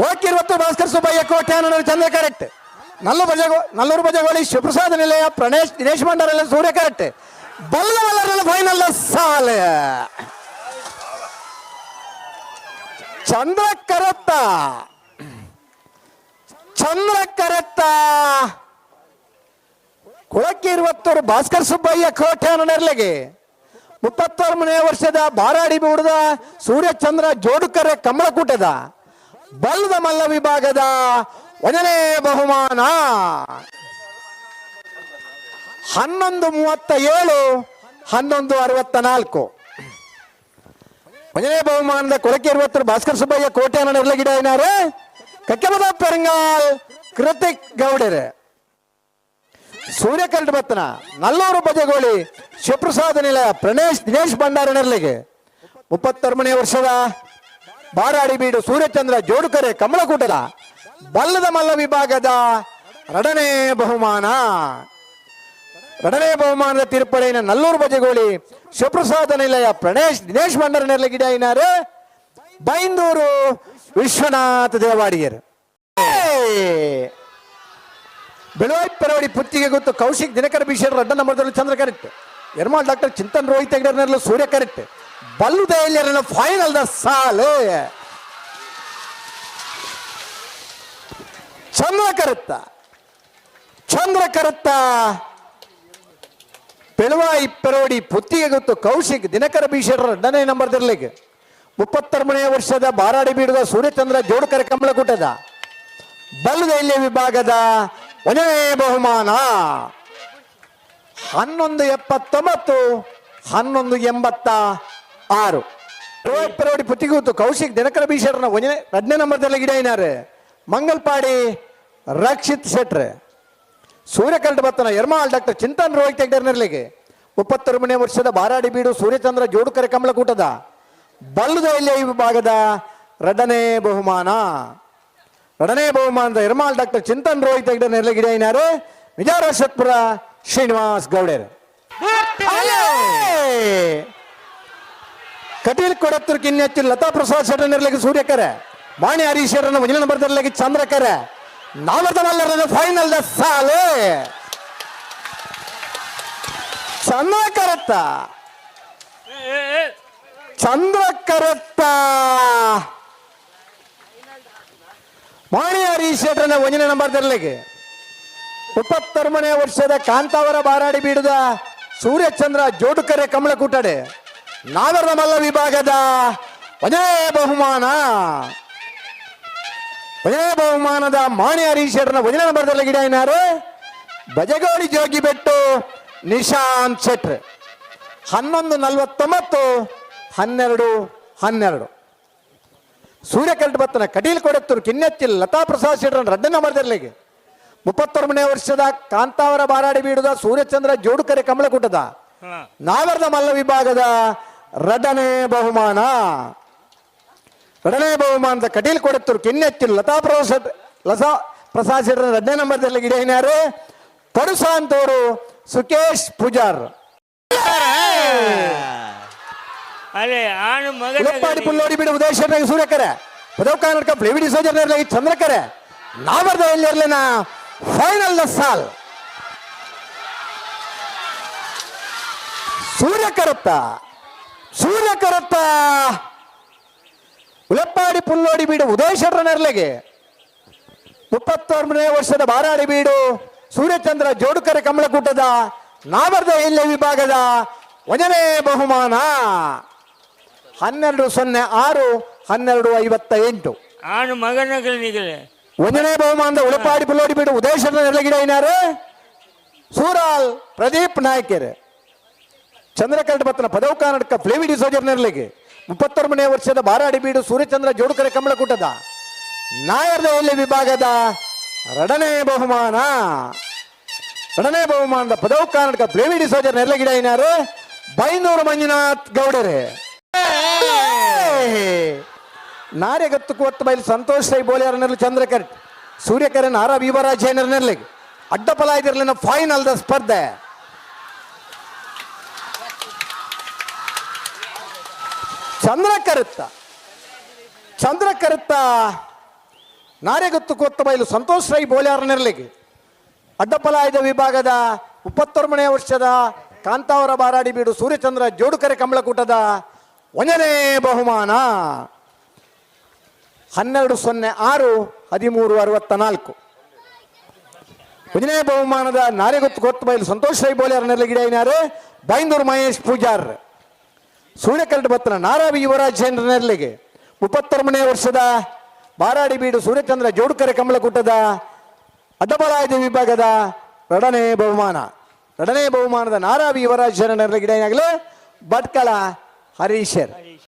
ಹೋಗಿರುವತ್ತು ಭಾಸ್ಕರ್ ಸುಬ್ಬಯ್ಯ ಕೋಟೆ ಅನ್ನೋ ಚಂದ್ರ ಕರೆಕ್ಟ್. ನಲ್ಲು ಬಜಗೋ ನಲ್ಲೂರು ಬಜಗೋಳಿ ಶಿವಪ್ರಸಾದ್ ನಿಲಯ, ಪ್ರಣೇಶ್, ದಿನೇಶ್ ಮಂಡಲ ಸೂರ್ಯ ಕರೆಕ್ಟ್. ಬಲ್ಲವಲ್ಲ ಫೈನಲ್ ಸಾಲ. ಚಂದ್ರ ಕರತ್ತ. ಚಂದ್ರ ಕರತ್ತ. ಕೊಳಕ್ಕೆ ಇರುವತ್ತೂರು ಭಾಸ್ಕರ್ ಸುಬ್ಬಯ್ಯ ಕೋಟೆ ಮುಪ್ಪತ್ತಾರು ಮನೆಯ ವರ್ಷದ ಬಾರಾಡಿ ಬೂಡದ ಸೂರ್ಯಚಂದ್ರ ಜೋಡುಕರೆ ಕಮಲಕೂಟದ. ಬಲ್ಲದ ಮಲ್ಲ ವಿಭಾಗದ ಒಂದನೇ ಬಹುಮಾನ. ಹನ್ನೊಂದು ಮೂವತ್ತ ಏಳು, ಹನ್ನೊಂದು ಅರವತ್ತ ನಾಲ್ಕು. ಒಂದನೇ ಬಹುಮಾನದ ಕೊಳಕೆ ಇರುವತ್ತರ ಭಾಸ್ಕರ್ ಸುಬ್ಬಯ್ಯ ಕೋಟೆ ನಡಲ ಗಿಡ ಏನಾರೆ? ಕಕ್ಕಮದ ಪೆರಂಗಾಲ್ ಕೃತಿಕ್ ಗೌಡರೆ. ಸೂರ್ಯಕಂಠ ಬತ್ತನ ನಲ್ಲೂರು ಬಜಗೋಳಿ ಶಿವಪ್ರಸಾದ ನಿಲಯ, ಪ್ರಣೇಶ್, ದಿನೇಶ್ ಭಂಡಾರನರ್ಲಿಗೆ ಮುಪ್ಪತ್ತರಮನೇ ವರ್ಷದ ಬಾರಾಡಿ ಬೀಡು ಸೂರ್ಯಚಂದ್ರ ಜೋಡುಕರೆ ಕಮಲಕೂಟದ ಬಲ್ಲದ ಮಲ್ಲ ವಿಭಾಗದ ರಡನೇ ಬಹುಮಾನ. ಎರಡನೇ ಬಹುಮಾನದ ತೀರ್ಪಡೆಯ ನಲ್ಲೂರು ಬಜಗೋಳಿ ಶಿವಪ್ರಸಾದ ನಿಲಯ ಪ್ರಣೇಶ್ ದಿನೇಶ್ ಮಂಡರ ಗಿಡ ಏನಾರು ಬೈಂದೂರು ವಿಶ್ವನಾಥ ದೇವಾಡಿಯರು. ಬೆಳವಾಯಿ ಪರವಡಿ ಪುತ್ತಿಗೆ ಗೊತ್ತು ಕೌಶಿಕ್ ದಿನಕರ ಭೀಷಣ ರಡ್ಡ ನಂಬರ್ದಲ್ಲಿ ಚಂದ್ರ ಕರೆಕ್ಟ್. ಯರ್ಮಾಲ್ ಡಾಕ್ಟರ್ ಚಿಂತನ್ ರೋಹಿತ್ ಹೆಗ್ಡರ್ನಲ್ಲ ಸೂರ್ಯ ಕರೆಕ್ಟ್. ಬಲ್ಲು ಫೈನಲ್ ದ ಸಾಲು. ಚಂದ್ರ ಕರುತ್ತ. ಚಂದ್ರ ಕರುತ್ತ. ಬೆಳವಾಯಿ ಪೆರೋಡಿ ಪುತ್ತಿಗೆ ಗೊತ್ತು ಕೌಶಿಕ್ ದಿನಕರ ಭೀಷಣ ರಡ್ಡನೇ ನಂಬರ್ದಲ್ಲಿಗೆ ಮುಪ್ಪತ್ತರಮನೆಯ ವರ್ಷದ ಬಾರಾಡಿ ಬೀಡುವ ಸೂರ್ಯಚಂದ್ರ ಜೋಡುಕರ ಕಮಲಕೂಟದ ಬಲ್ಲದೈಲ್ಯ ವಿಭಾಗದ ಒಂದನೇ ಬಹುಮಾನ. ಹನ್ನೊಂದು ಎಪ್ಪತ್ತೊಂಬತ್ತು, ಹನ್ನೊಂದು ಎಂಬತ್ತ ಆರು. ರೋಹಿತ್ ಪರವಡಿ ಪುತ್ತಿಗೂತು ಕೌಶಿಕ್ ದಿನಕರ ಭೀಷಣನ ಒಂದನೇ ಎರಡನೇ ನಂಬರ್ದಲ್ಲಿ ಗಿಡ ಏನಾರೆ? ಮಂಗಲ್ಪಾಡಿ ರಕ್ಷಿತ್ ಶೆಟ್ರೆ. ಸೂರ್ಯಕಂಡ ಬತ್ತನ ಯರ್ಮಾಲ್ ಡಾಕ್ಟರ್ ಚಿಂತನ್ ರೋಹಿತ್ ಹೆಗ್ಡರ್ನರ್ಲಿಗೆ ಮುಪ್ಪತ್ತೊಂಬನೇ ವರ್ಷದ ಬಾರಾಡಿ ಬೀಡು ಸೂರ್ಯಚಂದ್ರ ಜೋಡುಕರೆ ಕಮಲಕೂಟದ. ಈ ಭಾಗದ ಎರಡನೇ ಬಹುಮಾನ. ಎರಡನೇ ಬಹುಮಾನದ ಯರ್ಮಾಲ್ ಡಾಕ್ಟರ್ ಚಿಂತನ್ ರೋಹಿತ್ ತೆಗ್ಡರ್ನರ್ಲಿ ಗಿಡ ಏನಾರು? ಶತ್ಪುರ ಶ್ರೀನಿವಾಸ್ ಗೌಡರ್. ಕಟೀಲ್ ಕೊಡತ್ತೂರು ಕಿನ್ನೆಚ್ಚು ಲತಾ ಪ್ರಸಾದ್ ಶೆಟ್ಟರ್ನಿರ್ಲಿಕ್ಕೆ ಸೂರ್ಯಕರೆ ಮಾಣಿ ವಜನ ಮುಂಜಿನ ಬರ್ದಿರ್ಲಿಕ್ಕೆ ಚಂದ್ರಕರೆ ನಾಲ್ಕದಲ್ಲರ ಫೈನಲ್ ದ ಸಾಲು. ಚಂದ್ರಕರತ್ತ ಚಂದ್ರಕರತ್ತ ಮಾಣಿ ಹರೀಶ್ ಶೆಟ್ಟರನ್ನ ಒಂದನೇ ನಂಬರ್ ಇಪ್ಪತ್ತರ ಮನೆ ವರ್ಷದ ಕಾಂತಾವರ ಬಾರಾಡಿ ಬೀಡದ ಸೂರ್ಯಚಂದ್ರ ಜೋಡುಕರೆ ಕಮಲಕೂಟಡೆ ನಾಗರದ ಮಲ್ಲ ವಿಭಾಗದ ಒಂದೇ ಬಹುಮಾನ. ಒಂದೇ ಬಹುಮಾನದ ಮಾಣಿ ಹರೀಶ್ ಶೆಟ್ರನ ಒಂದನೇ ನಂಬರ್ ತರಲಿ ಗಿಡ ಏನಾರು ಬಜಗೋಳಿ ಜೋಗಿ ಬೆಟ್ಟು ನಿಶಾಂತ್ ಶೆಟ್ರ್. ಹನ್ನೊಂದು ನಲ್ವತ್ತೊಂಬತ್ತು ಹನ್ನೆರಡು ಹನ್ನೆರಡು. ಸೂರ್ಯಕಂಠ ಬತ್ತನ ಕಟೀಲ್ ಕೊಡತ್ತೂರು ಕಿನ್ನೆತ್ತಿಲ್ ಲತಾ ಪ್ರಸಾದ್ ಶೆಟ್ರನ್ ರಡ್ಡನ ಮರದಲ್ಲಿಗೆ ಮುಪ್ಪತ್ತೊಂಬನೇ ವರ್ಷದ ಕಾಂತಾವರ ಬಾರಾಡಿ ಬೀಡದ ಸೂರ್ಯಚಂದ್ರ ಜೋಡುಕರೆ ಕಮಲಕೂಟದ. ನಾಗರದ ಮಲ್ಲ ವಿಭಾಗದ ರಡನೇ ಬಹುಮಾನ. ರಡನೆ ಬಹುಮಾನದ ಕಟೀಲ್ ಕೊಡತ್ತೂರು ಕಿನ್ನೆತ್ತಿ ಲತಾ ಪ್ರಸಾದ್ ಲತಾ ಪ್ರಸಾದ್ ಶೆಟ್ಟರ ರಡನೇ ನಂಬರ್ದಲ್ಲಿ ಗಿಡ ಏನಾರು ಪಡುಸ ಅಂತವರು ಸುಕೇಶ್ ಪೂಜಾರ್. ಅಲೆ ಆಣು ಉಳಪ್ಪಾಡಿ ಮಗನ ಪುಲ್ಲೋಡಿ ಬಿಡು ಉದಯೇಶ್ವರನಾಗಿ ಸೂರ್ಯಕರ. ಪದವ ಕರ್ನಾಟಕ ಪ್ಲೇವಿಡಿ ಚಂದ್ರಕರೆ ಚಂದ್ರಕರ. ನಾವರ್ದ ಇರಲಿನ ಫೈನಲ್ ದ ಸಾಲ್. ಸೂರ್ಯಕರತ್ತ. ಸೂರ್ಯಕರತ್ತ ಉಳಪ್ಪಾಡಿ ಪುಲ್ಲೋಡಿ ಬೀಡು ಉದಯಶರ ನೆರಳಿಗೆ ಮುಪ್ಪತ್ತೊಂಬನೇ ವರ್ಷದ ಬಾರಾಡಿ ಬೀಡು ಸೂರ್ಯಚಂದ್ರ ಜೋಡುಕರೆ ಕಮಲಕೂಟದ ನಾವರ್ದ ಇಲ್ಲೆ ವಿಭಾಗದ ಒಂದನೇ ಬಹುಮಾನ. ಹನ್ನೆರಡು ಸೊನ್ನೆ ಆರು ಹನ್ನೆರಡು ಐವತ್ತ ಎಂಟು ನಿಗಲೆ ಒಂದನೇ ಬಹುಮಾನದ ಉಳಪಾಡಿ ಪುಲ್ಲೋಡಿ ಬಿಡು ಉದಯಶರ ನೆರಳಗಿಡ ಏನಾರು ಸೂರಾಲ್ ಪ್ರದೀಪ್ ನಾಯ್ಕರ್. ಚಂದ್ರಕಂಠ ಬತ್ತನ ಪದವು ಕರ್ನಾಟಕ ಫ್ಲೇವಿಡಿ ಸೋಜರ್ ನೆರಳಿಗೆ. ಮುಪ್ಪತ್ತೊಂಬನೇ ವರ್ಷದ ಬಾರಾಡಿ ಬೀಡು ಸೂರ್ಯಚಂದ್ರ ಜೋಡುಕರೆ ಕಮಲಕೂಟದ. ನಾಯರ್ದ ಎಲ್ಲಿ ವಿಭಾಗದ ಎರಡನೇ ಬಹುಮಾನ? ಎರಡನೇ ಬಹುಮಾನದ ಪದವು ಕರ್ನಾಟಕ ಫ್ಲೇವಿಡಿ ಸೋಜರ್ ನೆರಳಗಿಡ ಏನಾರು ಬೈನೂರು ಮಂಜುನಾಥ್ ಗೌಡರೇ. ನಾರ್ಯಗತ್ತು ಕೊಟ್ಟು ಬೈಲಿ ಸಂತೋಷ್ ರೈ ಬೋಲಿಯಾರನಲ್ಲಿ ಚಂದ್ರಕರ್ ಸೂರ್ಯಕರನ್ ಆರ ವಿವರಾಜೇನರ್ನಲ್ಲಿ ಅಡ್ಡಪಲ ಇದಿರಲಿನ ಫೈನಲ್ ದ ಸ್ಪರ್ಧೆ. ಚಂದ್ರ ಕರುತ್ತ. ಚಂದ್ರ ಕರುತ್ತ ನಾರೆಗತ್ತು ಕೊತ್ತ ಬಯಲು ಸಂತೋಷ್ ರೈ ನೆರಳಿಗೆ. ಅಡ್ಡಪಲಾಯದ ವಿಭಾಗದ ಮುಪ್ಪತ್ತೊಂಬನೇ ವರ್ಷದ ಕಾಂತಾವರ ಬಾರಾಡಿ ಬೀಡು ಸೂರ್ಯಚಂದ್ರ ಜೋಡುಕರೆ ಕಮಲಕೂಟದ ಒಂದನೇ ಬಹುಮಾನ. ಹನ್ನೆರಡು ಸೊನ್ನೆ ಆರು ಹದಿಮೂರು ಅರವತ್ತ ನಾಲ್ಕು. ಒಂದನೇ ಬಹುಮಾನದ ನಾರೆಗುತ್ತು ಕೊತ್ತ ಬಯಲು ಸಂತೋಷ್ ರೈ ಬೋಲ್ಯಾರ ನೆರಳಿಗಿಡೇನಾರು ಬೈಂದೂರು ಮಹೇಶ್ ಪೂಜಾರ್ ಸೂರ್ಯಕರಡು ಬತ್ತನ ನಾರಾವಿ ಯುವರಾಜೇಂದ್ರ ನೆರಳಿಗೆ. ಮುಪ್ಪತ್ತೊಂಬನೇ ವರ್ಷದ ಬಾರಾಡಿ ಬೀಡು ಸೂರ್ಯಚಂದ್ರ ಜೋಡುಕರೆ ಕಮಲಕೂಟದ ಅಡ್ಡಬಲಾಯದ ವಿಭಾಗದ ರಡನೆ ಬಹುಮಾನ. ರಡನೆ ಬಹುಮಾನದ ನಾರಾವಿ ಯುವರಾಜೇಂದ್ರ ಏನಾಗಲೇ ಭಟ್ಕಳ ಹರೀಶರ್